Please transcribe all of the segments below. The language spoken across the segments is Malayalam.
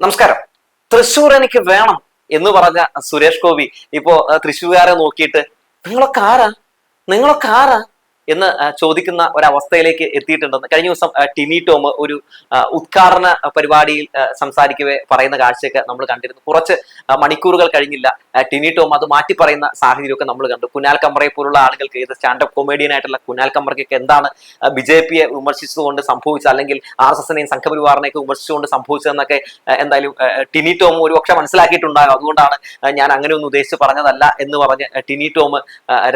നമസ്കാരം. തൃശ്ശൂർ എനിക്ക് വേണം എന്ന് പറഞ്ഞ സുരേഷ് ഗോപി ഇപ്പോ തൃശ്ശൂർകാരെ നോക്കിയിട്ട് നിങ്ങളൊക്കെ ആരാ? നിങ്ങളൊക്കെ ആരാ? എന്ന് ചോദിക്കുന്ന ഒരവസ്ഥയിലേക്ക് എത്തിയിട്ടുണ്ടെന്ന്. കഴിഞ്ഞ ദിവസം ടിനി ടോം ഒരു ഉദ്ഘാടന പരിപാടിയിൽ സംസാരിക്കവേ പറയുന്ന കാഴ്ചയൊക്കെ നമ്മൾ കണ്ടിരുന്നു. കുറച്ച് മണിക്കൂറുകൾ കഴിഞ്ഞില്ല ടിനി ടോം അത് മാറ്റി പറയുന്ന സാഹചര്യമൊക്കെ നമ്മൾ കണ്ടു. കുനാൽ കമ്പറയെ പോലുള്ള ആളുകൾക്ക് ഇത് സ്റ്റാൻഡപ്പ് കൊമേഡിയൻ ആയിട്ടുള്ള കുനാൽ കമ്പറയ്ക്കൊക്കെ എന്താണ് ബി ജെ പിയെ വിമർശിച്ചുകൊണ്ട് സംഭവിച്ചത് അല്ലെങ്കിൽ ആർ എസ് എസിനെയും സംഘപരിവാറിനെയൊക്കെ വിമർശിച്ചുകൊണ്ട് സംഭവിച്ചതെന്നൊക്കെ എന്തായാലും ടിനി ടോം ഒരു പക്ഷെ മനസ്സിലാക്കിയിട്ടുണ്ടാകും അതുകൊണ്ടാണ് ഞാൻ അങ്ങനെ ഒന്നും ഉദ്ദേശിച്ച് പറഞ്ഞതല്ല എന്ന് പറഞ്ഞ് ടിനി ടോം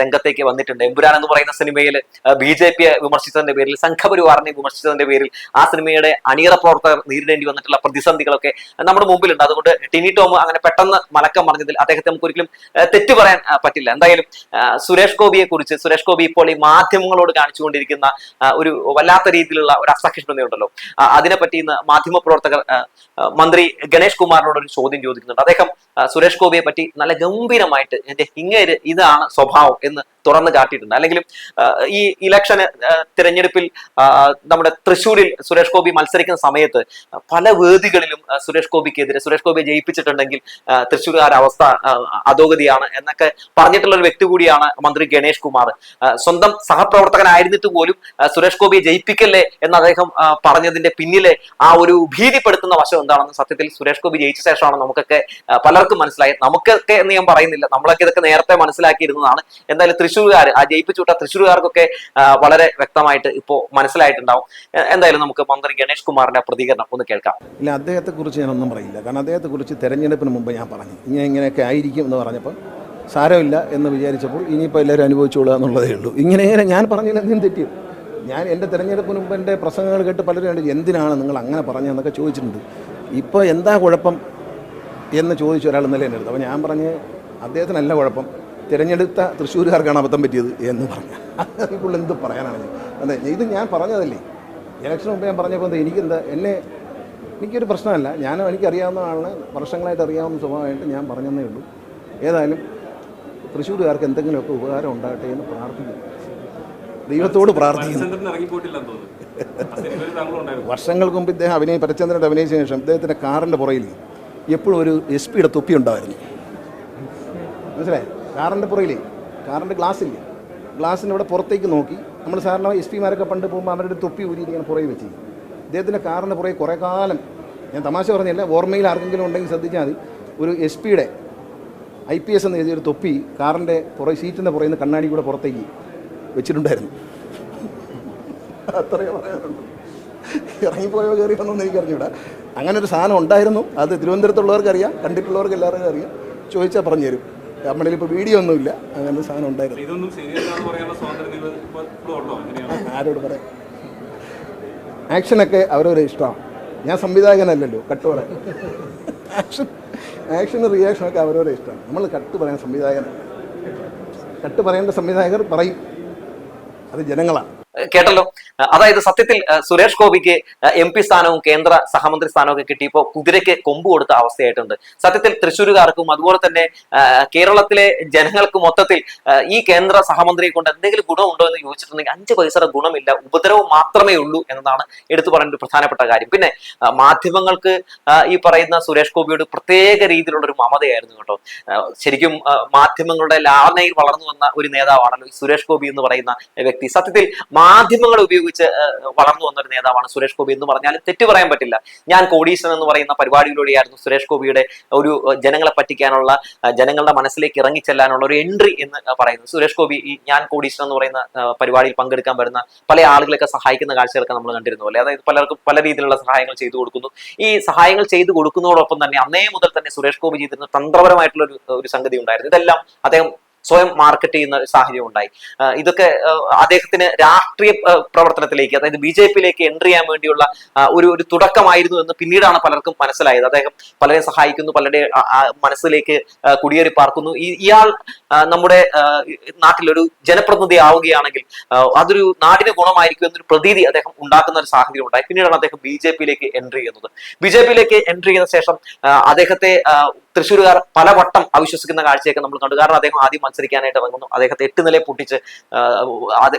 രംഗത്തേക്ക് വന്നിട്ടുണ്ട്. എമ്പുരാൻ എന്ന് പറയുന്ന സിനിമയിൽ ബി ജെ പിയെ വിമർശിച്ചതിന്റെ പേരിൽ സംഘപരിവാറിനെ വിമർശിച്ചതിന്റെ പേരിൽ ആ സിനിമയുടെ അണിയറ പ്രവർത്തകർ നേരിടേണ്ടി വന്നിട്ടുള്ള പ്രതിസന്ധികളൊക്കെ നമ്മുടെ മുമ്പിലുണ്ട്. അതുകൊണ്ട് ടിനി ടോം അങ്ങനെ പെട്ടെന്ന് മലക്കം പറഞ്ഞതിൽ അദ്ദേഹത്തെ നമുക്ക് ഒരിക്കലും തെറ്റ് പറയാൻ പറ്റില്ല. എന്തായാലും സുരേഷ് ഗോപിയെ കുറിച്ച് സുരേഷ് ഗോപി ഇപ്പോൾ ഈ മാധ്യമങ്ങളോട് കാണിച്ചുകൊണ്ടിരിക്കുന്ന ഒരു വല്ലാത്ത രീതിയിലുള്ള ഒരു അസഹിഷ്ണുതയുണ്ടല്ലോ അതിനെപ്പറ്റി ഇന്ന് മാധ്യമ പ്രവർത്തകർ മന്ത്രി ഗണേഷ് കുമാറിനോട് ഒരു ചോദ്യം ചോദിക്കുന്നുണ്ട്. അദ്ദേഹം സുരേഷ് ഗോപിയെ പറ്റി നല്ല ഗംഭീരമായിട്ട് എന്റെ ഇങ്ങേര് ഇതാണ് സ്വഭാവം എന്ന് തുറന്നു കാട്ടിയിട്ടുണ്ട്. അല്ലെങ്കിൽ ഈ ഇലക്ഷൻ തിരഞ്ഞെടുപ്പിൽ നമ്മുടെ തൃശ്ശൂരിൽ സുരേഷ് ഗോപി മത്സരിക്കുന്ന സമയത്ത് പല വേദികളിലും സുരേഷ് ഗോപിക്കെതിരെ സുരേഷ് ഗോപിയെ ജയിപ്പിച്ചിട്ടുണ്ടെങ്കിൽ തൃശ്ശൂർകാരുടെ അവസ്ഥ അധോഗതിയാണ് എന്നൊക്കെ പറഞ്ഞിട്ടുള്ള ഒരു വ്യക്തി കൂടിയാണ് മന്ത്രി ഗണേഷ് കുമാർ. സ്വന്തം സഹപ്രവർത്തകനായിരുന്നിട്ട് പോലും സുരേഷ് ഗോപിയെ ജയിപ്പിക്കല്ലേ എന്ന് അദ്ദേഹം പറഞ്ഞതിന്റെ പിന്നിലെ ആ ഒരു ഭീതിപ്പെടുത്തുന്ന വശം എന്താണെന്ന് സത്യത്തിൽ സുരേഷ് ഗോപി ജയിച്ച ശേഷമാണ് നമുക്കൊക്കെ പലർക്കും മനസ്സിലായത്. നമുക്കൊക്കെ എന്ന് ഞാൻ പറയുന്നില്ല. നമ്മളൊക്കെ ഇതൊക്കെ നേരത്തെ മനസ്സിലാക്കിയിരുന്നതാണ്. എന്തായാലും തൃശ്ശൂർകാർ ആ ജയിപ്പിച്ചു വിട്ട തൃശ്ശൂർകാർക്കൊക്കെ വളരെ വ്യക്തമായിട്ട് ഇപ്പോൾ മനസ്സിലായിട്ടുണ്ടാവും. എന്തായാലും നമുക്ക് മന്ത്രി ഗണേഷ് കുമാറിന്റെ പ്രതികരണം ഒന്ന് കേൾക്കാം. ഇല്ല അദ്ദേഹത്തെക്കുറിച്ച് ഞാനൊന്നും പറയില്ല. കാരണം അദ്ദേഹത്തെക്കുറിച്ച് തെരഞ്ഞെടുപ്പിന് മുമ്പ് ഞാൻ പറഞ്ഞു. ഇങ്ങനെ ഇങ്ങനെയൊക്കെ ആയിരിക്കും എന്ന് പറഞ്ഞപ്പോൾ സാരമില്ല എന്ന് വിചാരിച്ചപ്പോൾ ഇനിയിപ്പോൾ എല്ലാവരും അനുഭവിച്ചോളുക എന്നുള്ളതേ ഉള്ളൂ. ഇങ്ങനെ ഇങ്ങനെ ഞാൻ പറഞ്ഞില്ല എന്തും തെറ്റി ഞാൻ എന്റെ തെരഞ്ഞെടുപ്പിന് മുമ്പ് എന്റെ പ്രസംഗങ്ങൾ കേട്ട് പലരും കണ്ടു എന്തിനാണ് നിങ്ങൾ അങ്ങനെ പറഞ്ഞതെന്നൊക്കെ ചോദിച്ചിട്ടുണ്ട്. ഇപ്പോൾ എന്താ കുഴപ്പം എന്ന് ചോദിച്ച ഒരാൾ ഇന്നലെ അപ്പോൾ ഞാൻ പറഞ്ഞ് അദ്ദേഹത്തിനല്ല കുഴപ്പം. തിരഞ്ഞെടുത്ത തൃശ്ശൂരുകാർക്കാണ് അബദ്ധം പറ്റിയത് എന്ന് പറഞ്ഞു അതിനുള്ള എന്ത് പറയാനാണ് അതെ ഇത് ഞാൻ പറഞ്ഞതല്ലേ? ഇലക്ഷൻ മുമ്പ് ഞാൻ പറഞ്ഞപ്പോൾ എന്താ എനിക്കെന്താ എന്നെ എനിക്കൊരു പ്രശ്നമല്ല. ഞാൻ എനിക്കറിയാവുന്ന ആളിനെ വർഷങ്ങളായിട്ട് അറിയാവുന്ന സ്വഭാവമായിട്ട് ഞാൻ പറഞ്ഞതേ ഉള്ളൂ. ഏതായാലും തൃശ്ശൂരുകാർക്ക് എന്തെങ്കിലുമൊക്കെ ഉപകാരം ഉണ്ടാകട്ടെ എന്ന് പ്രാർത്ഥിക്കുന്നു. ദൈവത്തോട് പ്രാർത്ഥിക്കുന്നു. വർഷങ്ങൾക്ക് മുമ്പ് ഇദ്ദേഹം അഭിനയ പരചന്ദ്രന്റെ അഭിനയിച്ച ശേഷം ഇദ്ദേഹത്തിന്റെ കാറിന്റെ പുറയിൽ എപ്പോഴും ഒരു എസ് പിയുടെ തൊപ്പി ഉണ്ടായിരുന്നു. മനസ്സിലായി? കാറിന്റെ പുറയിലേ കാറിന്റെ ഗ്ലാസ്സില്ലേ? ഗ്ലാസ്സിന്റെ ഇവിടെ പുറത്തേക്ക് നോക്കി. നമ്മൾ സാധാരണ എസ് പിമാരൊക്കെ പണ്ട് പോകുമ്പോൾ അവരുടെ തൊപ്പി ഊരിയിട്ട് ഇങ്ങനെ പുറകെ വെച്ച്. ഇദ്ദേഹത്തിന്റെ കാറിന്റെ പുറകെ കുറേ കാലം ഞാൻ തമാശ പറഞ്ഞില്ല ഓർമ്മയിൽ ആർക്കെങ്കിലും ഉണ്ടെങ്കിൽ ശ്രദ്ധിച്ചാൽ മതി. ഒരു എസ് പിയുടെ ഐ പി എസ് എന്ന് എഴുതിയൊരു തൊപ്പി കാറിന്റെ പുറകെ സീറ്റിന്റെ പുറകിൽ നിന്ന് കണ്ണാടി കൂടെ പുറത്തേക്ക് വെച്ചിട്ടുണ്ടായിരുന്നു. അത്രയേ പറയാനുള്ളൂ. ഇറങ്ങിപ്പോയോ കയറി വന്നൊന്നും എനിക്കറിഞ്ഞൂടാ. അങ്ങനെ ഒരു സാധനം ഉണ്ടായിരുന്നു. അത് തിരുവനന്തപുരത്തുള്ളവർക്കറിയാം കണ്ടിട്ടുള്ളവർക്ക് എല്ലാവർക്കും അറിയാം. ചോദിച്ചാൽ പറഞ്ഞു തരും നമ്മളിൽ ഇപ്പോൾ വീഡിയോ ഒന്നുമില്ല. അങ്ങനെ സാധനം ഉണ്ടായിരുന്നു. ആരോട് പറയാം? ആക്ഷനൊക്കെ അവരവരെ ഇഷ്ടമാണ്. ഞാൻ സംവിധായകനല്ലല്ലോ കട്ട് പറയാം ആക്ഷൻ ആക്ഷനും റിയാക്ഷനൊക്കെ അവരവരെ ഇഷ്ടമാണ്. നമ്മൾ കട്ട് പറയാൻ സംവിധായകൻ. കട്ട് പറയേണ്ട സംവിധായകർ പറയും. അത് ജനങ്ങളാണ്. കേട്ടല്ലോ. അതായത് സത്യത്തിൽ സുരേഷ് ഗോപിക്ക് എം പി സ്ഥാനവും കേന്ദ്ര സഹമന്ത്രി സ്ഥാനവും ഒക്കെ കിട്ടിയപ്പോൾ കുതിരയ്ക്ക് കൊമ്പ് കൊടുത്ത അവസ്ഥയായിട്ടുണ്ട്. സത്യത്തിൽ തൃശ്ശൂരുകാർക്കും അതുപോലെ തന്നെ കേരളത്തിലെ ജനങ്ങൾക്ക് മൊത്തത്തിൽ ഈ കേന്ദ്ര സഹമന്ത്രിയെ കൊണ്ട് എന്തെങ്കിലും ഗുണമുണ്ടോ എന്ന് ചോദിച്ചിട്ടുണ്ടെങ്കിൽ അഞ്ച് പൈസയുടെ ഗുണമില്ല ഉപദ്രവം മാത്രമേ ഉള്ളൂ എന്നതാണ് എടുത്തു പറയേണ്ട പ്രധാനപ്പെട്ട കാര്യം. പിന്നെ മാധ്യമങ്ങൾക്ക് ഈ പറയുന്ന സുരേഷ് ഗോപിയോട് പ്രത്യേക രീതിയിലുള്ള ഒരു മമതയായിരുന്നു കേട്ടോ. ശരിക്കും മാധ്യമങ്ങളുടെ ലാളനയിൽ വളർന്നു വന്ന ഒരു നേതാവാണല്ലോ ഈ സുരേഷ് ഗോപി എന്ന് പറയുന്ന വ്യക്തി. സത്യത്തിൽ മാധ്യമങ്ങൾ ഉപയോഗിച്ച് വളർന്നു വന്ന ഒരു നേതാവാണ് സുരേഷ് ഗോപി എന്ന് പറഞ്ഞാൽ തെറ്റു പറയാൻ പറ്റില്ല. ഞാൻ കോടീശ്വരൻ എന്ന് പറയുന്ന പരിപാടിയിലൂടെയായിരുന്നു സുരേഷ് ഗോപിയുടെ ഒരു ജനങ്ങളെ പറ്റിക്കാനുള്ള ജനങ്ങളുടെ മനസ്സിലേക്ക് ഇറങ്ങിച്ചെല്ലാനുള്ള ഒരു എൻട്രി എന്ന് പറയുന്നത്. സുരേഷ് ഗോപി ഈ ഞാൻ കോടീശ്വരൻ എന്ന് പറയുന്ന പരിപാടിയിൽ പങ്കെടുക്കാൻ വരുന്ന പല ആളുകളെയൊക്കെ സഹായിക്കുന്ന കാഴ്ചകളൊക്കെ നമ്മൾ കണ്ടിരുന്നു അല്ലെ? അതായത് പലർക്കും പല രീതിയിലുള്ള സഹായങ്ങൾ ചെയ്തു കൊടുക്കുന്നു. ഈ സഹായങ്ങൾ ചെയ്തു കൊടുക്കുന്നതോടൊപ്പം തന്നെ അന്നേ മുതൽ തന്നെ സുരേഷ് ഗോപി ചെയ്തിരുന്ന തന്ത്രപരമായിട്ടുള്ള ഒരു സംഗതി ഉണ്ടായിരുന്നു. ഇതെല്ലാം അദ്ദേഹം സ്വയം മാർക്കറ്റ് ചെയ്യുന്ന സാഹചര്യം ഉണ്ടായി. ഇതൊക്കെ അദ്ദേഹത്തിന് രാഷ്ട്രീയ പ്രവർത്തനത്തിലേക്ക് അതായത് ബി ജെ പിയിലേക്ക് എൻട്രി ചെയ്യാൻ വേണ്ടിയുള്ള ഒരു ഒരു തുടക്കമായിരുന്നു എന്ന് പിന്നീടാണ് പലർക്കും മനസ്സിലായത്. അദ്ദേഹം പലരെ സഹായിക്കുന്നു പലരുടെ മനസ്സിലേക്ക് കുടിയേറി പാർക്കുന്നു. ഇയാൾ നമ്മുടെ നാട്ടിലൊരു ജനപ്രതിനിധി ആവുകയാണെങ്കിൽ അതൊരു നാടിന് ഗുണമായിരിക്കും എന്നൊരു പ്രതീതി അദ്ദേഹം ഉണ്ടാക്കുന്ന ഒരു സാഹചര്യം ഉണ്ടായി. പിന്നീടാണ് അദ്ദേഹം ബി ജെ പിയിലേക്ക് എൻട്രി ചെയ്യുന്നത്. ബി ജെ പിയിലേക്ക് എൻട്രി ചെയ്ത ശേഷം അദ്ദേഹത്തെ തൃശ്ശൂരുകാർ പലവട്ടം അവിശ്വസിക്കുന്ന കാഴ്ചയൊക്കെ നമ്മൾ കണ്ടു. കാരണം അദ്ദേഹം ആദ്യം മത്സരിക്കാനായിട്ട് ഇറങ്ങുന്നു. അദ്ദേഹത്തെ എട്ട് നിലയെ പൊട്ടിച്ച്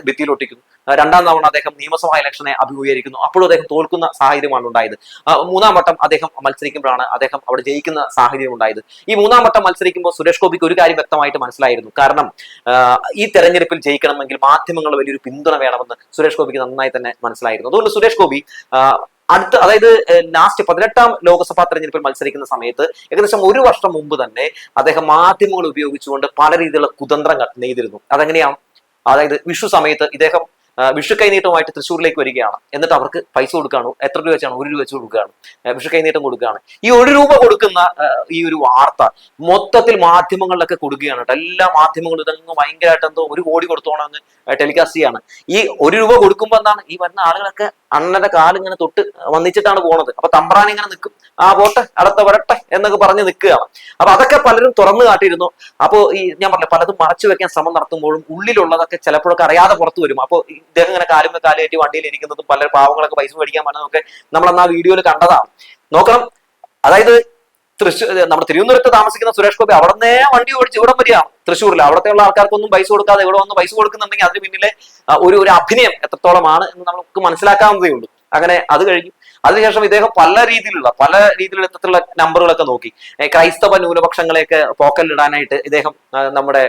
ഭിത്തിയിലൊട്ടിക്കുന്നു രണ്ടാം തവണ അദ്ദേഹം നിയമസഭാ ഇലക്ഷനെ അഭിമുഖീകരിക്കുന്നു. അപ്പോഴും അദ്ദേഹം തോൽക്കുന്ന സാഹചര്യമാണ് ഉണ്ടായത്. മൂന്നാം വട്ടം അദ്ദേഹം മത്സരിക്കുമ്പോഴാണ് അദ്ദേഹം അവിടെ ജയിക്കുന്ന സാഹചര്യം ഉണ്ടായത്. ഈ മൂന്നാം വട്ടം മത്സരിക്കുമ്പോൾ സുരേഷ് ഗോപിക്ക് ഒരു കാര്യം വ്യക്തമായിട്ട് മനസ്സിലായിരുന്നു. കാരണം ഈ തെരഞ്ഞെടുപ്പിൽ ജയിക്കണമെങ്കിൽ മാധ്യമങ്ങൾ വലിയൊരു പിന്തുണ വേണമെന്ന് സുരേഷ് ഗോപിക്ക് നന്നായി തന്നെ മനസ്സിലായിരുന്നു. അതുകൊണ്ട് സുരേഷ് ഗോപി അടുത്ത അതായത് ലാസ്റ്റ് പതിനെട്ടാം ലോക്സഭാ തെരഞ്ഞെടുപ്പിൽ മത്സരിക്കുന്ന സമയത്ത് ഏകദേശം ഒരു വർഷം മുമ്പ് തന്നെ അദ്ദേഹം മാധ്യമങ്ങൾ ഉപയോഗിച്ചുകൊണ്ട് പല രീതിയിലുള്ള കുതന്ത്രങ്ങൾ നെയ്തിരുന്നു. അതെങ്ങനെയാണ്? അതായത് വിഷു സമയത്ത് ഇദ്ദേഹം വിഷു കൈനീട്ടവുമായിട്ട് തൃശ്ശൂരിലേക്ക് വരികയാണ്. എന്നിട്ട് അവർക്ക് പൈസ കൊടുക്കുകയാണ്. എത്ര രൂപ വെച്ചാണ്? ഒരു രൂപ വെച്ച് കൊടുക്കുകയാണ്. വിഷു കൈനീട്ടം കൊടുക്കുകയാണ്. ഈ ഒരു രൂപ കൊടുക്കുന്ന ഈ ഒരു വാർത്ത മൊത്തത്തിൽ മാധ്യമങ്ങളിലൊക്കെ കൊടുക്കുകയാണ് കേട്ടോ. എല്ലാ മാധ്യമങ്ങളും ഇതങ്ങ് ഭയങ്കരമായിട്ട് എന്തോ ഒരു കോടി കൊടുത്തോണമെന്ന് ടെലികാസ്റ്റ് ചെയ്യാണ്. ഈ ഒരു രൂപ കൊടുക്കുമ്പോൾ എന്താണ്? ഈ വരുന്ന ആളുകളൊക്കെ അണ്ണന്റെ കാലിങ്ങനെ തൊട്ട് വന്നിച്ചിട്ടാണ് പോണത്. അപ്പൊ തമ്പ്രാൻ ഇങ്ങനെ നിൽക്കും ആ പോട്ടെ അടുത്ത വരട്ടെ എന്നൊക്കെ പറഞ്ഞ് നിൽക്കുകയാണ്. അപ്പൊ അതൊക്കെ പലരും തുറന്നു കാട്ടിയിരുന്നു. അപ്പോ ഈ ഞാൻ പറഞ്ഞ പലതും മറച്ചു വെക്കാൻ ശ്രമം നടത്തുമ്പോഴും ഉള്ളിലുള്ളതൊക്കെ ചിലപ്പോഴൊക്കെ അറിയാതെ പുറത്തു വരും. അപ്പോൾ ഇദ്ദേഹം ഇങ്ങനെ കാലും കാലേറ്റി വണ്ടിയിൽ ഇരിക്കുന്നതും പല പാവങ്ങളൊക്കെ പൈസ മേടിക്കാൻ വന്നതൊക്കെ നമ്മൾ അന്ന് ആ വീഡിയോയിൽ കണ്ടതാണ്. നോക്കണം. അതായത് തൃശ്ശൂർ നമ്മുടെ തിരുവനന്തപുരത്ത് താമസിക്കുന്ന സുരേഷ് ഗോപി അവിടെ നിന്നേ വണ്ടി ഓടിച്ച് ഇവിടെ വരികയാണ് തൃശ്ശൂരിൽ അവിടത്തെയുള്ള ആൾക്കാർക്കൊന്നും പൈസ കൊടുക്കാതെ ഇവിടെ വന്ന് പൈസ കൊടുക്കുന്നുണ്ടെങ്കിൽ അതിന് പിന്നിലെ ഒരു ഒരു അഭിനയം എത്രത്തോളമാണ് എന്ന് നമുക്ക് മനസ്സിലാക്കാവുന്നതേ ഉള്ളൂ. അങ്ങനെ അത് കഴിഞ്ഞു അതിനുശേഷം ഇദ്ദേഹം പല രീതിയിലുള്ള പല രീതിയിലുള്ള ഇത്തരത്തിലുള്ള നമ്പറുകളൊക്കെ നോക്കി. ക്രൈസ്തവ ന്യൂനപക്ഷങ്ങളെയൊക്കെ പോക്കലിടാനായിട്ട് ഇദ്ദേഹം നമ്മുടെ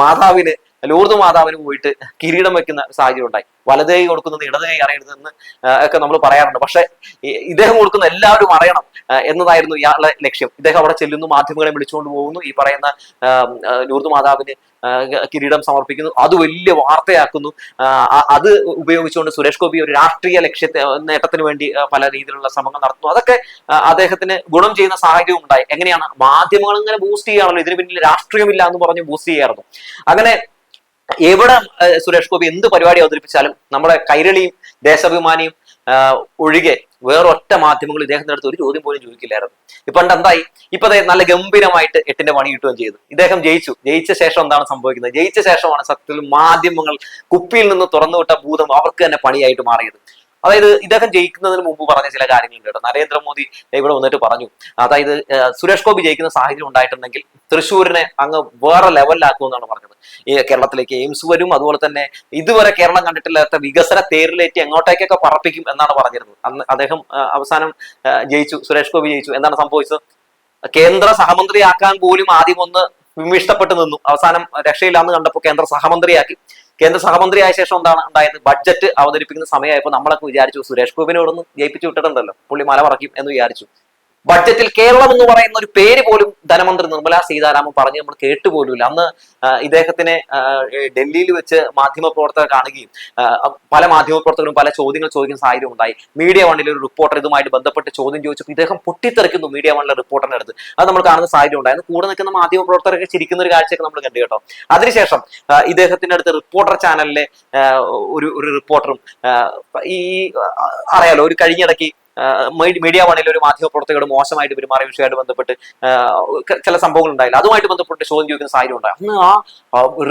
മാതാവിന് ലൂർദ് മാതാവിന് പോയിട്ട് കിരീടം വെക്കുന്ന സാഹചര്യം ഉണ്ടായി. വലത് കൊടുക്കുന്നത് ഇടത് അറിയരുതെന്ന് ഒക്കെ നമ്മൾ പറയാറുണ്ട്. പക്ഷേ ഇദ്ദേഹം കൊടുക്കുന്ന എല്ലാവരും അറിയണം എന്നതായിരുന്നു ഇയാളുടെ ലക്ഷ്യം. ഇദ്ദേഹം അവിടെ ചെല്ലുന്നു മാധ്യമങ്ങളെ വിളിച്ചുകൊണ്ട് പോകുന്നു. ഈ പറയുന്ന ലൂർദ് മാതാവിന് കിരീടം സമർപ്പിക്കുന്നു. അത് വലിയ വാർത്തയാക്കുന്നു. അത് ഉപയോഗിച്ചുകൊണ്ട് സുരേഷ് ഗോപി ഒരു രാഷ്ട്രീയ ലക്ഷ്യത്തെ നേട്ടത്തിന് വേണ്ടി പല രീതിയിലുള്ള ശ്രമങ്ങൾ നടത്തുന്നു. അതൊക്കെ അദ്ദേഹത്തിന് ഗുണം ചെയ്യുന്ന സാഹചര്യവും ഉണ്ടായി. എങ്ങനെയാണ്? മാധ്യമങ്ങൾ ഇങ്ങനെ ബൂസ്റ്റ് ചെയ്യാറുള്ളൂ. ഇതിന് പിന്നിൽ രാഷ്ട്രീയമില്ല എന്ന് പറഞ്ഞ് ബൂസ്റ്റ് ചെയ്യാറുണ്ട്. അങ്ങനെ എവിടെ സുരേഷ് ഗോപി എന്ത് പരിപാടി അവതരിപ്പിച്ചാലും നമ്മുടെ കൈരളിയും ദേശാഭിമാനിയും ഒഴികെ വേറൊറ്റ മാധ്യമങ്ങൾ ഇദ്ദേഹത്തിന്റെ അടുത്ത് ഒരു ചോദ്യം പോലും ചോദിക്കില്ലായിരുന്നു. ഇപ്പൊ എന്തായി? ഇപ്പൊ നല്ല ഗംഭീരമായിട്ട് എട്ടിന്റെ പണി കിട്ടുകയും ചെയ്തു. ഇദ്ദേഹം ജയിച്ചു. ജയിച്ച ശേഷം എന്താണ് സംഭവിക്കുന്നത്? ജയിച്ച ശേഷമാണ് സത്യത്തിൽ മാധ്യമങ്ങൾ കുപ്പിയിൽ നിന്ന് തുറന്നുവിട്ട ഭൂതം അവർക്ക് തന്നെ പണിയായിട്ട് മാറിയത്. അതായത് ഇദ്ദേഹം ജയിക്കുന്നതിന് മുമ്പ് പറഞ്ഞ ചില കാര്യങ്ങളുണ്ട് കേട്ടോ. നരേന്ദ്രമോദി ഇവിടെ വന്നിട്ട് പറഞ്ഞു. അതായത് സുരേഷ് ഗോപി ജയിക്കുന്ന സാഹചര്യം ഉണ്ടായിട്ടുണ്ടെങ്കിൽ തൃശ്ശൂരിനെ അങ്ങ് വേറെ ലെവലിലാക്കുമെന്നാണ് പറഞ്ഞത്. ഈ കേരളത്തിലേക്ക് എയിംസ് വരും അതുപോലെ തന്നെ ഇതുവരെ കേരളം കണ്ടിട്ടില്ലാത്ത വികസന തേരിലേറ്റ് എങ്ങോട്ടേക്കൊക്കെ പറപ്പിക്കും എന്നാണ് പറഞ്ഞിരുന്നത്. അന്ന് അദ്ദേഹം അവസാനം ജയിച്ചു സുരേഷ് ഗോപി ജയിച്ചു. എന്താണ് സംഭവിച്ചത്? കേന്ദ്ര സഹമന്ത്രിയാക്കാൻ പോലും ആദ്യം ഒന്ന് വിമിഷ്ടപ്പെട്ട് നിന്നു. അവസാനം രക്ഷയില്ലാന്ന് കണ്ടപ്പോൾ കേന്ദ്ര സഹമന്ത്രിയാക്കി. കേന്ദ്ര സഹമന്ത്രിയായ ശേഷം എന്താണ് ഉണ്ടായത്? ബഡ്ജറ്റ് അവതരിപ്പിക്കുന്ന സമയമായപ്പോൾ നമ്മളൊക്കെ വിചാരിച്ചു സുരേഷ് ഗോപിനോടൊന്ന് ജയിപ്പിച്ചു വിട്ടിട്ടുണ്ടല്ലോ. പുള്ളി മല പറക്കും എന്ന് വിചാരിച്ചു. ബഡ്ജറ്റിൽ കേരളം എന്ന് പറയുന്ന ഒരു പേര് പോലും ധനമന്ത്രി നിർമ്മല സീതാരാമൻ പറഞ്ഞ് നമ്മൾ കേട്ടുപോലുമില്ല അന്ന് ഇദ്ദേഹത്തിന് ഡൽഹിയിൽ വെച്ച് മാധ്യമപ്രവർത്തകർ കാണുകയും പല മാധ്യമപ്രവർത്തകരും പല ചോദ്യങ്ങൾ ചോദിക്കുന്ന സാഹചര്യം ഉണ്ടായി. മീഡിയ വണ്ണിൽ ഒരു റിപ്പോർട്ടർ ഇതുമായിട്ട് ബന്ധപ്പെട്ട് ചോദ്യം ചോദിച്ചപ്പോൾ ഇദ്ദേഹം പൊട്ടിത്തെറിക്കുന്നു മീഡിയ വണ്ണിലെ റിപ്പോർട്ടറിന്റെ അടുത്ത്. അത് നമ്മൾ കാണുന്ന സാഹചര്യം ഉണ്ടായിരുന്നു. കൂടെ നിൽക്കുന്ന മാധ്യമപ്രവർത്തകരൊക്കെ ചിരിക്കുന്ന ഒരു കാഴ്ചയൊക്കെ നമ്മൾ കണ്ടു കേട്ടോ. അതിനുശേഷം ഇദ്ദേഹത്തിന്റെ അടുത്ത് റിപ്പോർട്ടർ ചാനലിലെ ഒരു ഒരു റിപ്പോർട്ടറും ഈ അറിയാലോ ഒരു കഴിഞ്ഞിടയ്ക്ക് മീഡിയ വണിൽ ഒരു മാധ്യമപ്രവർത്തകരോട് മോശമായിട്ട് പെരുമാറിയ വിഷയമായിട്ട് ബന്ധപ്പെട്ട് ചില സംഭവങ്ങൾ ഉണ്ടായില്ല. അതുമായിട്ട് ബന്ധപ്പെട്ട് ചോദ്യം ചോദിക്കുന്ന സാഹചര്യം ഉണ്ടായി. അന്ന് ആ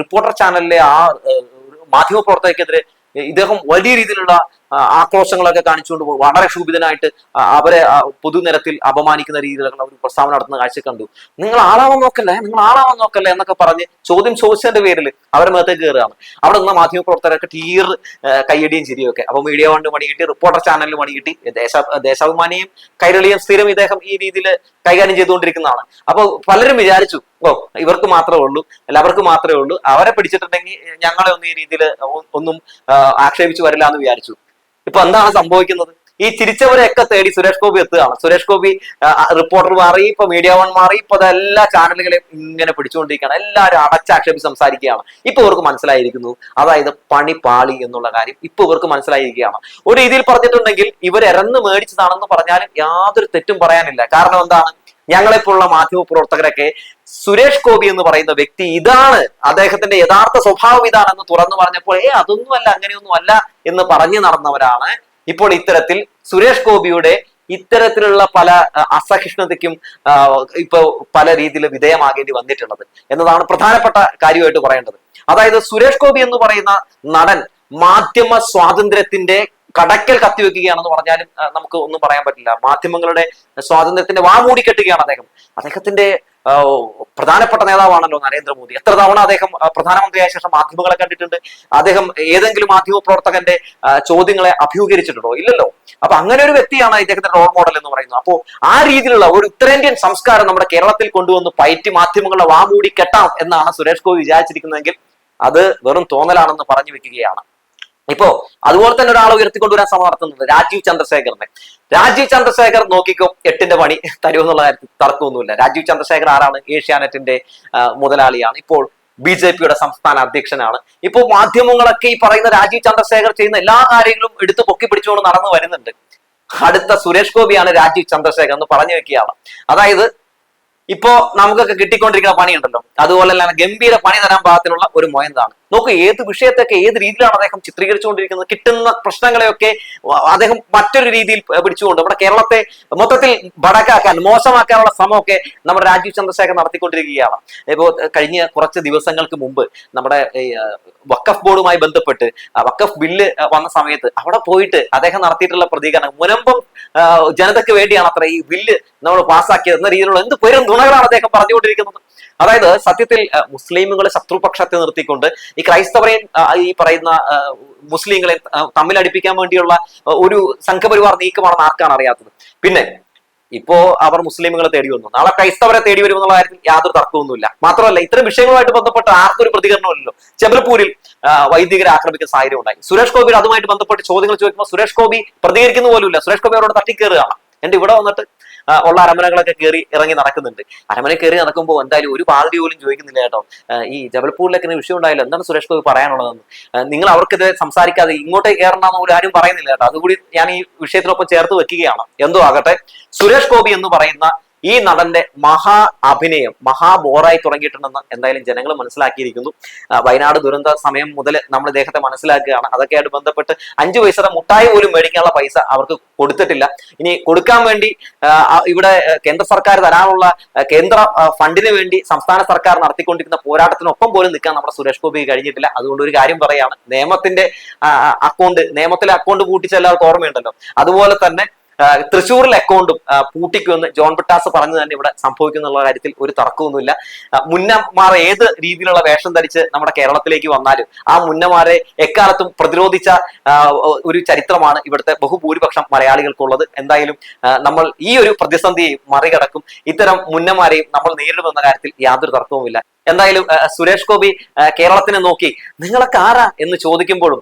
റിപ്പോർട്ടർ ചാനലിലെ ആ മാധ്യമ മാധ്യമപ്രവർത്തകർക്കെതിരെ ഇദ്ദേഹം വലിയ രീതിയിലുള്ള ആക്രോശങ്ങളൊക്കെ കാണിച്ചുകൊണ്ട് വളരെ ക്ഷുഭിതനായിട്ട് അവരെ പൊതുനിരത്തിൽ അപമാനിക്കുന്ന രീതിയിലുള്ള ഒരു പ്രസ്താവന നടത്തുന്ന കാഴ്ച കണ്ടു. നിങ്ങൾ ആളാവാൻ നോക്കല്ലേ? നിങ്ങൾ ആളാവാൻ നോക്കല്ലേ? എന്നൊക്കെ പറഞ്ഞ് ചോദ്യം ചോദിച്ചതിന്റെ പേരിൽ അവരെ മേത്തേക്ക് കയറുകയാണ്. അവിടെ നിന്ന് മാധ്യമപ്രവർത്തകരൊക്കെ ടീർ കയ്യടിയും ചിരിയൊക്കെ. അപ്പൊ മീഡിയ കൊണ്ട് പണി കിട്ടി റിപ്പോർട്ടർ ചാനലിൽ പണി കിട്ടി. ദേശ ദേശാഭിമാനിയും കൈരളിയും സ്ഥിരം ഇദ്ദേഹം ഈ രീതിയിൽ കൈകാര്യം ചെയ്തുകൊണ്ടിരിക്കുന്നതാണ്. അപ്പോൾ പലരും വിചാരിച്ചു ഓ ഇവർക്ക് മാത്രമേ ഉള്ളൂ അല്ല അവർക്ക് മാത്രമേ ഉള്ളൂ. അവരെ പിടിച്ചിട്ടുണ്ടെങ്കിൽ ഞങ്ങളെ ഒന്നും ഈ രീതിയിൽ ഒന്നും ആക്ഷേപിച്ചു വരില്ല എന്ന് വിചാരിച്ചു. ഇപ്പൊ എന്താണ് സംഭവിക്കുന്നത്? ഈ ചിരിച്ചവരെയൊക്കെ തേടി സുരേഷ് ഗോപി എത്തുകയാണ്. സുരേഷ് ഗോപി റിപ്പോർട്ടർ മാറി ഇപ്പൊ മീഡിയ വൺ മാറി ഇപ്പൊ എല്ലാ ചാനലുകളെയും ഇങ്ങനെ പിടിച്ചുകൊണ്ടിരിക്കുകയാണ്. എല്ലാവരും അടച്ചാക്ഷേപിച്ച് സംസാരിക്കുകയാണ്. ഇപ്പൊ ഇവർക്ക് മനസ്സിലായിരിക്കുന്നു. അതായത് പണി പാളി എന്നുള്ള കാര്യം ഇപ്പൊ ഇവർക്ക് മനസ്സിലായിരിക്കുകയാണ്. ഒരു രീതിയിൽ പറഞ്ഞിട്ടുണ്ടെങ്കിൽ ഇവർ ഇറന്ന് മേടിച്ചതാണെന്ന് പറഞ്ഞാലും യാതൊരു തെറ്റും പറയാനില്ല. കാരണം എന്താണ്? ഞങ്ങളെപ്പോലുള്ള മാധ്യമ പ്രവർത്തകരൊക്കെ സുരേഷ് ഗോപി എന്ന് പറയുന്ന വ്യക്തി ഇതാണ് അദ്ദേഹത്തിന്റെ യഥാർത്ഥ സ്വഭാവം ഇതാണെന്ന് തുറന്നു പറഞ്ഞപ്പോൾ ഏ അതൊന്നുമല്ല അങ്ങനെയൊന്നും അല്ല എന്ന് പറഞ്ഞു നടന്നവരാണ്. ഇപ്പോൾ ഇത്തരത്തിൽ സുരേഷ് ഗോപിയുടെ ഇത്തരത്തിലുള്ള പല അസഹിഷ്ണുതയ്ക്കും ഇപ്പൊ പല രീതിയിൽ വിധേയമാകേണ്ടി വന്നിട്ടുള്ളത് എന്നതാണ് പ്രധാനപ്പെട്ട കാര്യമായിട്ട് പറയേണ്ടത്. അതായത് സുരേഷ് ഗോപി എന്ന് പറയുന്ന നടൻ മാധ്യമ സ്വാതന്ത്ര്യത്തിന്റെ കടക്കൽ കത്തിവെക്കുകയാണെന്ന് പറഞ്ഞാലും നമുക്ക് ഒന്നും പറയാൻ പറ്റില്ല. മാധ്യമങ്ങളുടെ സ്വാതന്ത്ര്യത്തിന്റെ വാമൂടി കെട്ടുകയാണ് അദ്ദേഹം. അദ്ദേഹത്തിന്റെ പ്രധാനപ്പെട്ട നേതാവാണല്ലോ നരേന്ദ്രമോദി. എത്ര തവണ അദ്ദേഹം പ്രധാനമന്ത്രിയായ ശേഷം മാധ്യമങ്ങളെ കണ്ടിട്ടുണ്ട്. അദ്ദേഹം ഏതെങ്കിലും മാധ്യമ പ്രവർത്തകന്റെ ചോദ്യങ്ങളെ അഭിമുഖീകരിച്ചിട്ടുണ്ടോ? ഇല്ലല്ലോ. അപ്പൊ അങ്ങനെ ഒരു വ്യക്തിയാണ് ഇദ്ദേഹത്തിന്റെ റോൾ മോഡൽ എന്ന് പറയുന്നത്. അപ്പോ ആ രീതിയിലുള്ള ഒരു ഉത്തരേന്ത്യൻ സംസ്കാരം നമ്മുടെ കേരളത്തിൽ കൊണ്ടുവന്ന് പയറ്റി മാധ്യമങ്ങളുടെ വാമൂടി കെട്ടാം എന്നാണ് സുരേഷ് ഗോപി വിചാരിച്ചിരിക്കുന്നതെങ്കിൽ അത് വെറും തോന്നലാണെന്ന് പറഞ്ഞു വെക്കുകയാണ്. ഇപ്പോ അതുപോലെ തന്നെ ഒരാളെ ഉയർത്തിക്കൊണ്ടുവരാൻ ശ്രമം നടത്തുന്നത് രാജീവ് ചന്ദ്രശേഖറിനെ രാജീവ് ചന്ദ്രശേഖർ നോക്കിക്കോ എട്ടിന്റെ പണി തരുമെന്നുള്ള കാര്യത്തിൽ തർക്കമൊന്നുമില്ല. രാജീവ് ചന്ദ്രശേഖർ ആരാണ്? ഏഷ്യാനെറ്റിന്റെ മുതലാളിയാണ്. ഇപ്പോൾ ബി ജെ പിയുടെ സംസ്ഥാന അധ്യക്ഷനാണ്. ഇപ്പോൾ മാധ്യമങ്ങളൊക്കെ ഈ പറയുന്ന രാജീവ് ചന്ദ്രശേഖർ ചെയ്യുന്ന എല്ലാ കാര്യങ്ങളും എടുത്തു പൊക്കി പിടിച്ചുകൊണ്ട് നടന്നു വരുന്നുണ്ട്. അടുത്ത സുരേഷ് ഗോപിയാണ് രാജീവ് ചന്ദ്രശേഖർ എന്ന് പറഞ്ഞു വെക്കുകയാണ്. അതായത് ഇപ്പോ നമുക്കൊക്കെ കിട്ടിക്കൊണ്ടിരിക്കുന്ന പണിയുണ്ടല്ലോ. അതുപോലെ തന്നെ ഗംഭീര പണി തരാൻ പാകത്തിലുള്ള ഒരു മൊയന്താണ്. നോക്കൂ ഏത് വിഷയത്തൊക്കെ ഏത് രീതിയിലാണ് അദ്ദേഹം ചിത്രീകരിച്ചുകൊണ്ടിരിക്കുന്നത്? കിട്ടുന്ന പ്രശ്നങ്ങളെയൊക്കെ അദ്ദേഹം മറ്റൊരു രീതിയിൽ പിടിച്ചുകൊണ്ട് നമ്മുടെ കേരളത്തെ മൊത്തത്തിൽ ബടക്കാക്കാൻ മോശമാക്കാനുള്ള ശ്രമമൊക്കെ നമ്മുടെ രാജീവ് ചന്ദ്രശേഖർ നടത്തിക്കൊണ്ടിരിക്കുകയാണ്. ഇപ്പോ കഴിഞ്ഞ കുറച്ച് ദിവസങ്ങൾക്ക് മുമ്പ് നമ്മുടെ വക്കഫ് ബോർഡുമായി ബന്ധപ്പെട്ട് വക്കഫ് ബില്ല് വന്ന സമയത്ത് അവിടെ പോയിട്ട് അദ്ദേഹം നടത്തിയിട്ടുള്ള പ്രതികരണം മുനമ്പം ജനതയ്ക്ക് വേണ്ടിയാണ് അത്ര ഈ ബില്ല് നമ്മൾ പാസ്സാക്കിയത് എന്ന രീതിയിലുള്ള എന്ത് പേരും നുണകളാണ് അദ്ദേഹം പറഞ്ഞുകൊണ്ടിരിക്കുന്നത്. അതായത് സത്യത്തിൽ മുസ്ലിമുകളെ ശത്രുപക്ഷത്തെ നിർത്തിക്കൊണ്ട് ഈ ക്രൈസ്തവരെ ഈ പറയുന്ന മുസ്ലിങ്ങളെ തമ്മിലടിപ്പിക്കാൻ വേണ്ടിയുള്ള ഒരു സംഘപരിവാർ നീക്കമാണെന്ന് ആർക്കാണ് അറിയാത്തത്? പിന്നെ ഇപ്പോ അവർ മുസ്ലിമുകളെ തേടി വന്നു. നാളെ ക്രൈസ്തവരെ തേടി വരുമെന്നുള്ള കാര്യത്തിൽ യാതൊരു തർക്കമൊന്നുമില്ല മാത്രമല്ല ഇത്തരം വിഷയങ്ങളുമായിട്ട് ബന്ധപ്പെട്ട് ആർക്കും ഒരു പ്രതികരണമില്ലല്ലോ ജബൽപൂരിൽ വൈദികരെ ആക്രമിക്കുന്ന സാഹചര്യം ഉണ്ടായി. സുരേഷ് ഗോപി അതുമായിട്ട് ബന്ധപ്പെട്ട് ചോദ്യങ്ങൾ ചോദിക്കുമ്പോൾ സുരേഷ് ഗോപി പ്രതികരിക്കുന്ന പോലുമില്ല. സുരേഷ് ഗോപി അവരോട് തട്ടിക്കേറുകയാണ്. എന്റെ ഇവിടെ വന്നിട്ട് ഉള്ള അരമനകളൊക്കെ കയറി ഇറങ്ങി നടക്കുന്നുണ്ട്. അരമന കയറി നടക്കുമ്പോൾ എന്തായാലും ഒരു പാതിരി പോലും ചോദിക്കുന്നില്ല കേട്ടോ. ഈ ജബൽപൂരിലൊക്കെ ഇങ്ങനെ വിഷയം ഉണ്ടായാലും എന്താണ് സുരേഷ് ഗോപി പറയാനുള്ളതെന്ന്? നിങ്ങൾ അവർക്കെതിരെ സംസാരിക്കാതെ ഇങ്ങോട്ട് കയറണമെന്ന് പോലും ആരും പറയുന്നില്ല കേട്ടോ. അതുകൂടി ഞാൻ ഈ വിഷയത്തിനൊപ്പം ചേർത്ത് വെക്കുകയാണ്. എന്തോ ആകട്ടെ. സുരേഷ് ഗോപി എന്ന് പറയുന്ന ഈ നടന്റെ മഹാ അഭിനയം മഹാബോറായി തുടങ്ങിയിട്ടുണ്ടെന്ന് എന്തായാലും ജനങ്ങൾ മനസ്സിലാക്കിയിരിക്കുന്നു. വയനാട് ദുരന്ത സമയം മുതൽ നമ്മൾ ഇദ്ദേഹത്തെ മനസ്സിലാക്കുകയാണ്. അതൊക്കെയായിട്ട് ബന്ധപ്പെട്ട് അഞ്ചു പൈസയുടെ മുട്ടായി പോലും മേടിക്കാനുള്ള പൈസ അവർക്ക് കൊടുത്തിട്ടില്ല. ഇനി കൊടുക്കാൻ വേണ്ടി ഇവിടെ കേന്ദ്ര സർക്കാർ തരാനുള്ള കേന്ദ്ര ഫണ്ടിന് വേണ്ടി സംസ്ഥാന സർക്കാർ നടത്തിക്കൊണ്ടിരിക്കുന്ന പോരാട്ടത്തിനൊപ്പം പോലും നിൽക്കാൻ നമ്മുടെ സുരേഷ് ഗോപി കഴിഞ്ഞിട്ടില്ല. അതുകൊണ്ട് ഒരു കാര്യം പറയാണ്. നിയമത്തിന്റെ അക്കൗണ്ട് നിയമത്തിലെ അക്കൗണ്ട് പൂട്ടിച്ച എല്ലാവർക്കും ഓർമ്മയുണ്ടല്ലോ. അതുപോലെ തന്നെ ആ, തൃശ്ശൂരിലെ അക്കൗണ്ടും പൂട്ടിക്കുമെന്ന് ജോൺ ബിട്ടാസ് പറഞ്ഞു തന്നെ ഇവിടെ സംഭവിക്കുന്നുള്ള കാര്യത്തിൽ ഒരു തർക്കമൊന്നുമില്ല. മുന്നമാർ ഏത് രീതിയിലുള്ള വേഷം ധരിച്ച് നമ്മുടെ കേരളത്തിലേക്ക് വന്നാലും ആ മുന്നമാരെ എക്കാലത്തും പ്രതിരോധിച്ച ഒരു ചരിത്രമാണ് ഇവിടുത്തെ ബഹുഭൂരിപക്ഷം മലയാളികൾക്കുള്ളത്. എന്തായാലും നമ്മൾ ഈ ഒരു പ്രതിസന്ധിയെയും മറികടക്കും. ഇത്തരം മുന്നമാരെയും നമ്മൾ നേരിടുമെന്ന കാര്യത്തിൽ യാതൊരു തർക്കവുമില്ല. എന്തായാലും സുരേഷ് ഗോപി കേരളത്തിനെ നോക്കി നിങ്ങളൊക്കെ ആരാ എന്ന് ചോദിക്കുമ്പോഴും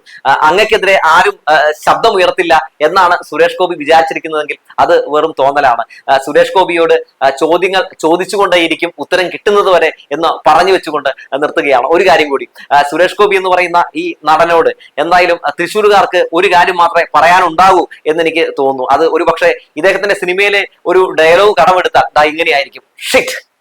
അങ്ങക്കെതിരെ ആരും ശബ്ദം ഉയർത്തില്ല എന്നാണ് സുരേഷ് ഗോപി വിചാരിച്ചിരിക്കുന്നതെങ്കിൽ അത് വെറും തോന്നലാണ്. സുരേഷ് ഗോപിയോട് ചോദ്യങ്ങൾ ചോദിച്ചുകൊണ്ടേയിരിക്കും ഉത്തരം കിട്ടുന്നത് വരെ എന്ന് പറഞ്ഞു വെച്ചുകൊണ്ട് നിർത്തുകയാണ്. ഒരു കാര്യം കൂടി സുരേഷ് ഗോപി എന്ന് പറയുന്ന ഈ നടനോട് എന്തായാലും തൃശ്ശൂരുകാർക്ക് ഒരു കാര്യം മാത്രമേ പറയാനുണ്ടാവൂ എന്ന് എനിക്ക് തോന്നുന്നു. അത് ഒരു പക്ഷേ ഇദ്ദേഹത്തിന്റെ സിനിമയിലെ ഒരു ഡയലോഗ് കടമെടുത്താൽ ഇങ്ങനെയായിരിക്കും. ഷിറ്റ്